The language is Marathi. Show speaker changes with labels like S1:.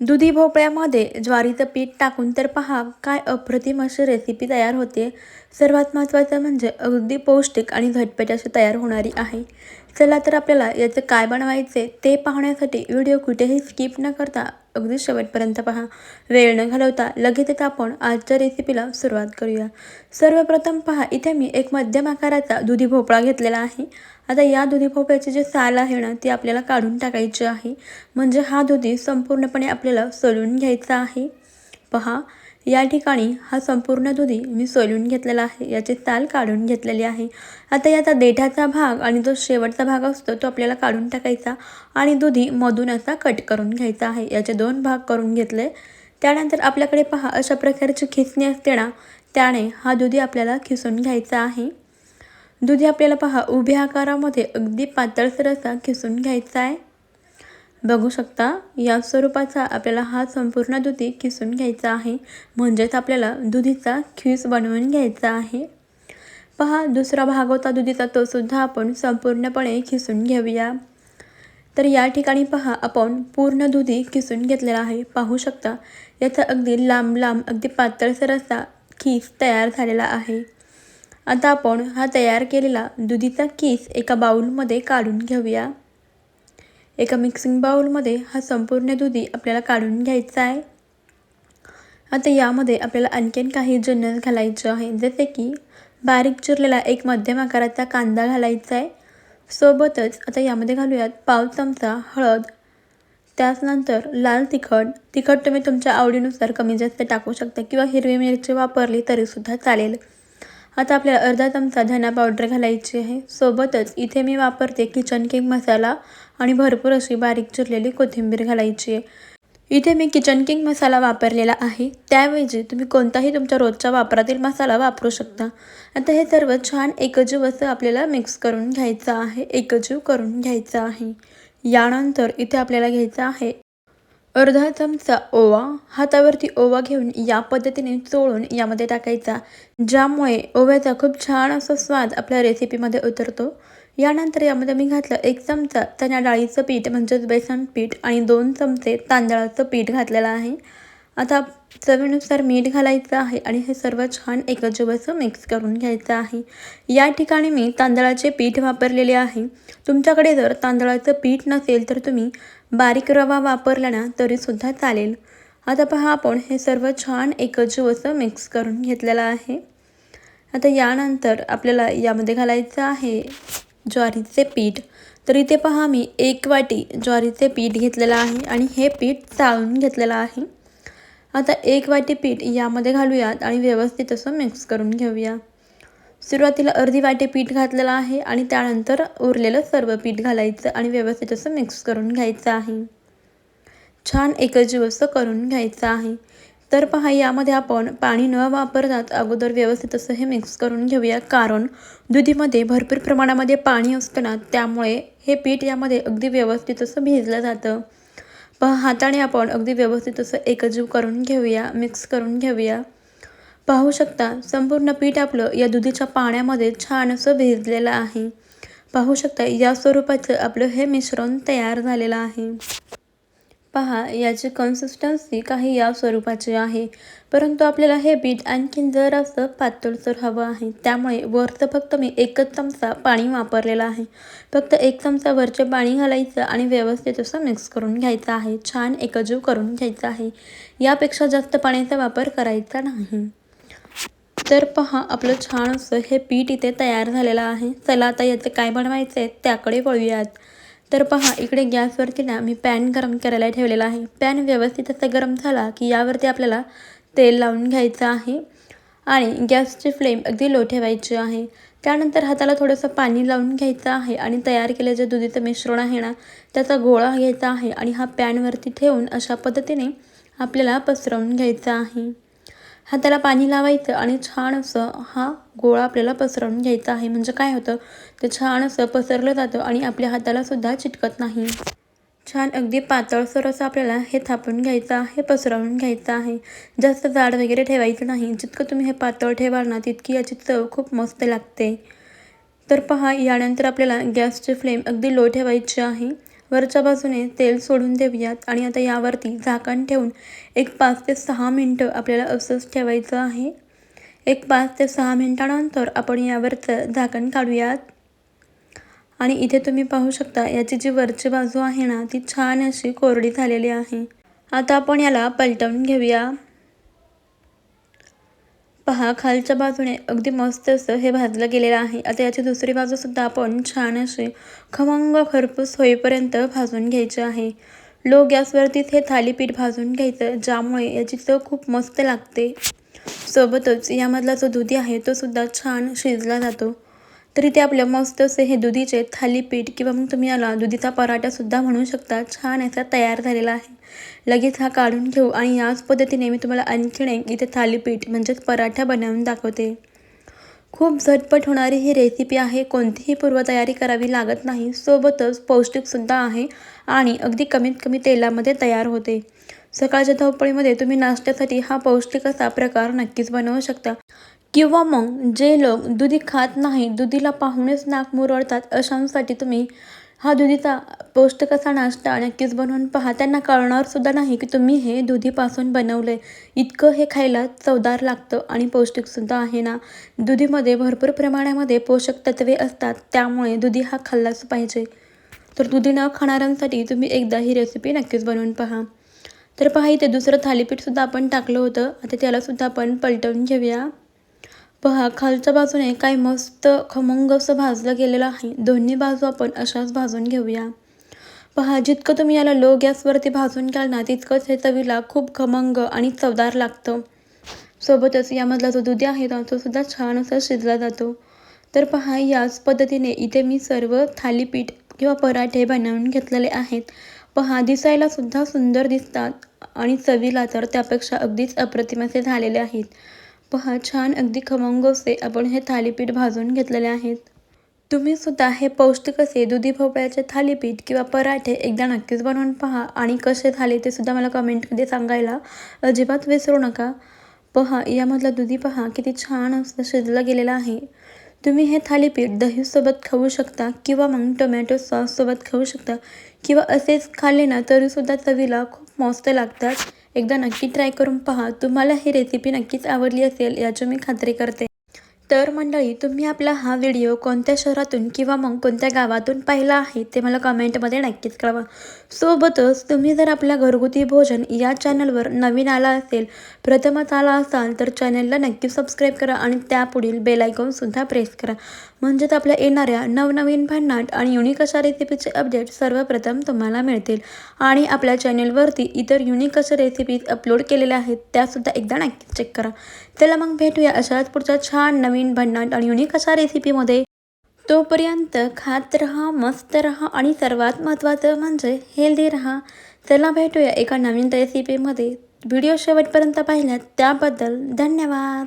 S1: दुधी भोपळ्यामध्ये ज्वारीचं पीठ टाकून तर पहा काय अप्रतिम अशी रेसिपी तयार होते. सर्वात महत्त्वाचं म्हणजे अगदी पौष्टिक आणि झटपट अशी तयार होणारी आहे. चला तर आपल्याला याचं काय बनवायचे ते पाहण्यासाठी व्हिडिओ कुठेही स्किप न करता अगदी शेवटपर्यंत पहा. वेळ न घालवता लगेचच आपण आजच्या रेसिपीला सुरुवात करूया. सर्वप्रथम पहा इथे मी एक मध्यम आकाराचा दुधी भोपळा घेतलेला आहे. आता या दुधी भोपळ्याची जे साल आहे ना ती आपल्याला काढून टाकायची आहे. म्हणजे हा दुधी संपूर्णपणे आपल्याला सोलून घ्यायचा आहे. पहा या ठिकाणी हा संपूर्ण दुधी मी सोलून घेतलेला आहे. याची साल काढून घेतलेली आहे. आता याचा देठाचा भाग आणि जो शेवटचा भाग असतो तो आपल्याला काढून टाकायचा आणि दुधी मधून असा कट करून घ्यायचा आहे. याचे दोन भाग करून घेतले. त्यानंतर आपल्याकडे पहा अशा प्रकारची खिसणी असते ना त्याने हा दुधी आपल्याला खिसून घ्यायचा आहे. दुधी आपल्याला पहा उभ्या आकारामध्ये अगदी पातळसर असा खिसून घ्यायचा आहे. बघू शकता या स्वरूपाचा आपल्याला हा संपूर्ण दुधी खिसून घ्यायचा आहे. म्हणजेच आपल्याला दुधीचा खीस बनवून घ्यायचा आहे. पहा दुसरा भाग होता दुधीचा तो सुद्धा आपण संपूर्णपणे खिसून घेऊया. तर या ठिकाणी पहा आपण पूर्ण दुधी खिसून घेतलेला आहे. पाहू शकता याचा अगदी लांब लांब अगदी पातळसर असा खीस तयार झालेला आहे. आता आपण हा तयार केलेला दुधीचा किस एका बाऊलमध्ये काढून घेऊया. एका मिक्सिंग बाऊलमध्ये हा संपूर्ण दुधी आपल्याला काढून घ्यायचा आहे. आता यामध्ये आपल्याला आणखीन काही जिन्नस घालायचं आहे. जसे की बारीक चिरलेला एक मध्यम आकाराचा कांदा घालायचा आहे. सोबतच आता यामध्ये घालूयात पाव चमचा हळद. त्याचनंतर लाल तिखट. तिखट तुम्ही तुमच्या आवडीनुसार कमी जास्त टाकू शकता किंवा हिरवी मिरची वापरली तरीसुद्धा चालेल. आता आपल्याला अर्धा चमचा धना पावडर घालायची आहे. सोबतच इथे मी वापरते किचन किंग मसाला आणि भरपूर अशी बारीक चिरलेली कोथिंबीर घालायची आहे. इथे मी किचन किंग मसाला वापरलेला आहे. त्याऐवजी तुम्ही कोणताही तुमच्या रोजच्या वापरातील मसाला वापरू शकता. आता हे सर्व छान एकजीव असं आपल्याला मिक्स करून घ्यायचं आहे. एकजीव करून घ्यायचं आहे. यानंतर इथे आपल्याला घ्यायचं आहे अर्धा चमचा ओवा हातावरती ओवा घेऊन या पद्धतीने चोळून यामध्ये टाकायचा ज्यामुळे ओव्याचा खूप छान असा स्वाद आपल्या रेसिपीमध्ये उतरतो. यानंतर यामध्ये मी घातलं एक चमचा चण्या डाळीचं पीठ म्हणजेच बेसन पीठ आणि दोन चमचे तांदळाचं पीठ घातलेलं आहे. आता चवीनुसार मीठ घालायचं आहे आणि हे सर्व छान एकजीव असं मिक्स करून घ्यायचं आहे. या ठिकाणी मी तांदळाचे पीठ वापरलेले आहे. तुमच्याकडे जर तांदळाचं पीठ नसेल तर तुम्ही बारीक रवा वापरला ना तरीसुद्धा चालेल. आता पहा आपण हे सर्व छान एकजीव असं मिक्स करून घेतलेलं आहे. आता यानंतर आपल्याला यामध्ये घालायचं आहे ज्वारीचे पीठ. तर इथे पहा मी एक वाटी ज्वारीचे पीठ घेतलेलं आहे आणि हे पीठ चाळून घेतलेलं आहे. आता एक वाटी पीठ यामध्ये घालूयात आणि व्यवस्थित असं मिक्स करून घेऊया. सुरुवातीला अर्धी वाटी पीठ घातलेलं आहे आणि त्यानंतर उरलेलं सर्व पीठ घालायचं आणि व्यवस्थित असं मिक्स करून घ्यायचं आहे. छान एकजीव असं करून घ्यायचं आहे. तर पहा यामध्ये आपण पाणी न वापरतात अगोदर व्यवस्थित असं हे मिक्स करून घेऊया. कारण दुधीमध्ये भरपूर प्रमाणामध्ये पाणी असतं ना त्यामुळे हे पीठ यामध्ये अगदी व्यवस्थित असं भिजलं जातं. पहा हाताने आपण अगदी व्यवस्थित असं एकजीव करून घेऊया मिक्स करून घेऊया. पाहू शकता संपूर्ण पीठ आपलं या दुधीच्या पाण्यामध्ये छान असं भिजलेलं आहे. पाहू शकता या स्वरूपाचं आपलं हे मिश्रण तयार झालेलं आहे. पहा याची कन्सिस्टन्सी काही या स्वरूपाची आहे. परंतु आपल्याला हे पीठ आणखीन असं पातळसर हवं आहे. त्यामुळे वरचं फक्त मी एकच चमचा पाणी वापरलेलं आहे. फक्त एक चमचा वरचे पाणी घालायचं आणि व्यवस्थित असं मिक्स करून घ्यायचं आहे. छान एकजीव करून घ्यायचं आहे. यापेक्षा जास्त पाण्याचा वापर करायचा नाही. तर पहा आपलं छान असं हे पीठ इथे तयार झालेलं आहे. चला आता याचं काय बनवायचं आहे त्याकडे वळूयात. तर पहा इकडे गॅसवरती ना मी पॅन गरम करायला ठेवलेला आहे. पॅन व्यवस्थित असा गरम झाला की यावरती आपल्याला तेल लावून घ्यायचं आहे आणि गॅसची फ्लेम अगदी लो ठेवायची आहे. त्यानंतर हाताला थोडंसं पाणी लावून घ्यायचं आहे आणि तयार केलं जे दुधीचं मिश्रण आहे ना त्याचा गोळा घ्यायचा आहे आणि हा पॅनवरती ठेवून अशा पद्धतीने आपल्याला पसरवून घ्यायचा आहे. हाताला पाणी लावायचं आणि छान असं हा गोळा आपल्याला पसरवून घ्यायचा आहे. म्हणजे काय होतं? ते छान असं पसरलं जातं आणि आपल्या हातालासुद्धा चिटकत नाही. छान अगदी पातळसर असं आपल्याला हे थापून घ्यायचं आहे पसरवून घ्यायचं आहे. जास्त जाड वगैरे ठेवायचं नाही. जितकं तुम्ही हे पातळ ठेवाल ना तितकी याची चव खूप मस्त लागते. तर पहा यानंतर आपल्याला गॅसची फ्लेम अगदी लो ठेवायची आहे. वरच्या बाजूने तेल सोडून देऊयात आणि आता यावरती झाकण ठेवून एक पाच ते सहा मिनटं आपल्याला असंच ठेवायचं आहे. एक पाच ते सहा मिनटानंतर आपण यावरचं झाकण काढूयात. आणि इथे तुम्ही पाहू शकता याची जी वरची बाजू आहे ना ती छान अशी कोरडी झालेली आहे. आता आपण याला पलटवून घेऊया. पहा खालच्या बाजूने अगदी मस्त असं हे भाजलं गेलेलं आहे. आता याची दुसरी बाजूसुद्धा आपण छान अशी खमंग खरपूस होईपर्यंत भाजून घ्यायचे आहे. लो गॅसवरतीच हे थालीपीठ भाजून घ्यायचं ज्यामुळे याची चव खूप मस्त लागते. सोबतच यामधला जो दुधी आहे तो सुद्धा छान शिजला जातो. तरी ते आपलं मस्त असे हे दुधीचे थालीपीठ किंवा मग तुम्ही याला दुधीचा पराठासुद्धा म्हणू शकता छान असा तयार झालेला आहे. लगेच हा काढून घेऊ आणि याच पद्धतीने मी तुम्हाला आणखीन एक इथे थालीपीठ म्हणजेच पराठा बनवून दाखवते. खूप झटपट होणारी ही रेसिपी आहे. कोणतीही पूर्वतयारी करावी लागत नाही. सोबतच पौष्टिकसुद्धा आहे आणि अगदी कमीत कमी तेलामध्ये तयार होते. सकाळच्या धावपळीमध्ये तुम्ही नाश्त्यासाठी हा पौष्टिक असा प्रकार नक्कीच बनवू शकता. किंवा मग जे लोक दुधी खात नाही दुधीला पाहूनच नाक मुरळतात अशांसाठी तुम्ही हा दुधीचा पौष्टिक असा नाश्ता नक्कीच बनवून पहा त्यांना कळणारसुद्धा नाही की तुम्ही हे दुधीपासून बनवलं आहे इतकं हे खायला चवदार लागतं आणि पौष्टिकसुद्धा आहे ना? दुधीमध्ये भरपूर प्रमाणामध्ये पोषक तत्वे असतात त्यामुळे दुधी हा खाल्लाच पाहिजे. तर दुधी न खाणाऱ्यांसाठी तुम्ही एकदा ही रेसिपी नक्कीच बनवून पहा. तर पहा इथे दुसरं थालीपीठसुद्धा आपण टाकलं होतं. आता त्यालासुद्धा आपण पलटवून घेऊया. पहा खालच्या बाजूने काय मस्त खमंग असं भाजलं गेलेलं आहे. दोन्ही बाजू आपण अशाच भाजून घेऊया. पहा जितकं तुम्ही याला लो गॅसवरती भाजून घ्याल ना तितकंच हे चवीला खूप खमंग आणि चवदार लागतं. सोबतच यामधला जो दुधी आहे तो सुद्धा छान असा शिजला जातो. तर पहा याच पद्धतीने इथे मी सर्व थालीपीठ किंवा पराठे बनवून घेतलेले आहेत. पहा दिसायला सुद्धा सुंदर दिसतात आणि चवीला तर त्यापेक्षा अगदीच अप्रतिम असे झालेले आहेत. पहा छान अगदी खमंग असे आपण हे थालीपीठ भाजून घेतलेले आहेत. तुम्ही सुद्धा हे पौष्टिक असे दुधी भोपळ्याचे थालीपीठ किंवा पराठे एकदा नक्कीच बनवून पहा आणि कसे झाले ते सुद्धा मला कमेंटमध्ये सांगायला अजिबात विसरू नका. पहा यामधला दुधी पहा किती छान असं शिजलं गेलेलं आहे. तुम्ही हे थालीपीठ दहीसोबत खाऊ शकता किंवा मग टोमॅटो सॉससोबत खाऊ शकता किंवा असेच खाल्ले ना तरीसुद्धा चवीला खूप मस्त लागतात. एकदा नक्की ट्राय करून पहा. तुम्हाला ही रेसिपी नक्कीच आवडली असेल याची मी खात्री करते. तर मंडळी तुम्ही आपला हा व्हिडिओ कोणत्या शहरातून किंवा मग कोणत्या गावातून पाहिला आहे ते मला कमेंटमध्ये नक्कीच कळवा. सोबतच तुम्ही जर आपल्या घरगुती भोजन या चॅनलवर नवीन आला असेल प्रथमच आला असाल तर चॅनलला नक्की सबस्क्राईब करा आणि त्यापुढील बेलायकॉनसुद्धा प्रेस करा. म्हणजेच आपल्या येणाऱ्या नवनवीन भन्नाट आणि युनिक अशा रेसिपीचे अपडेट सर्वप्रथम तुम्हाला मिळतील. आणि आपल्या चॅनेलवरती इतर युनिक अशा रेसिपीज अपलोड केलेल्या आहेत त्यासुद्धा एकदा नक्की चेक करा. चला मग भेटूया अशाच पुढच्या छान नवीन नवीन भन्नाट आणि युनिक अशा रेसिपीमध्ये तोपर्यंत खात रहा मस्त रहा आणि सर्वात महत्त्वाचं म्हणजे हेल्दी रहा. चला भेटूया एका नवीन रेसिपीमध्ये व्हिडिओ शेवटपर्यंत पाहिल्यात. त्याबद्दल धन्यवाद.